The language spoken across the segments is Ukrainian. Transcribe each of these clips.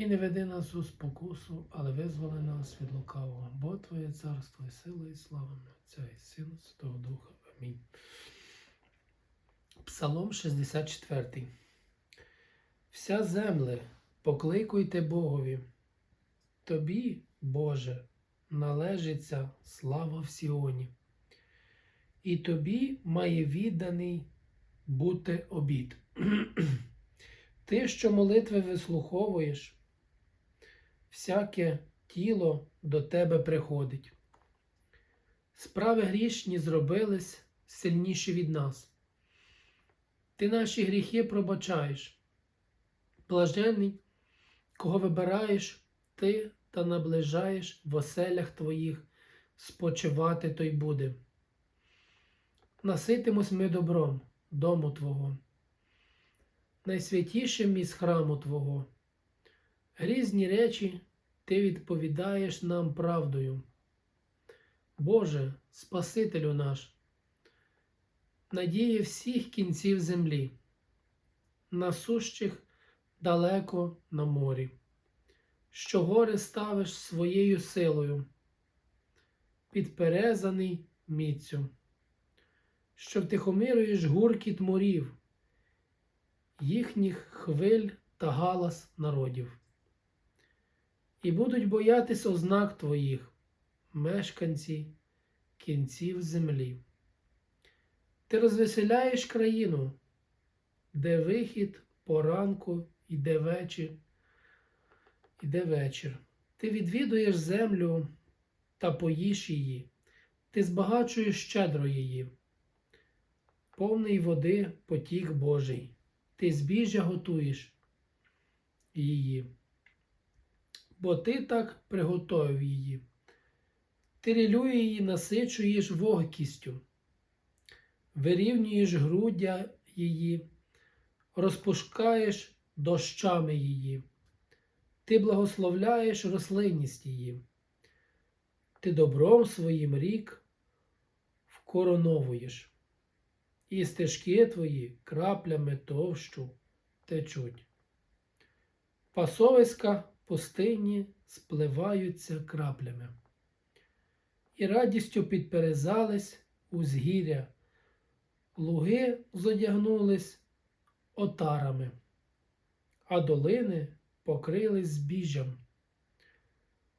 І не веди нас у спокусу, але визволи нас від лукавого, бо Твоє царство і сила, і слава Отця і Сина, Святого Духа. Амінь. Псалом 64. Вся земле, покликуйте Богові. Тобі, Боже, належиться слава в Сіоні. І тобі має відданий бути обід. Ти, що молитви вислуховуєш, всяке тіло до тебе приходить. Справи грішні зробились сильніші від нас. Ти наші гріхи пробачаєш. Блажений, кого вибираєш ти та наближаєш в оселях твоїх, спочивати той буде. Наситимось ми добром дому Твого, найсвятішим із храму Твого. Грізні речі Ти відповідаєш нам правдою. Боже, Спасителю наш, надія всіх кінців землі, насущих далеко на морі, що гори ставиш своєю силою, підперезаний міцю, що втихомируєш гуркіт морів, їхніх хвиль та галас народів. І будуть боятись ознак твоїх, мешканці кінців землі. Ти розвеселяєш країну, де вихід поранку іде вечір, іде вечір. Ти відвідуєш землю та поїш її, ти збагачуєш щедро її, повний води потік Божий, ти збіжжя готуєш її, бо ти так приготовив її. Ти рілює її, насичуєш вогкістю, вирівнюєш груддя її, розпушкаєш дощами її, ти благословляєш рослинність її, ти добром своїм рік вкороновуєш, і стежки твої краплями товщу течуть. Пасовиська пустині спливаються краплями і радістю підперезались узгір'я, луги зодягнулись отарами, а долини покрились збіжжям.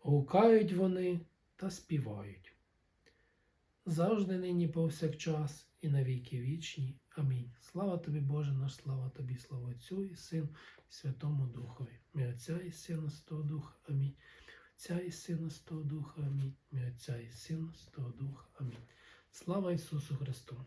Гукають вони та співають. Завжди нині повсякчас і навіки вічні. Амінь. Слава тобі, Боже наш, слава тобі, слава Отцю і Сину, і Святому Духові. Ми Отця і Сина, Святого Духа. Амінь. Отця і Сина з того Духа. Амінь. Ми Отця і Сина Святого того Духа. Амінь. Слава Ісусу Христу!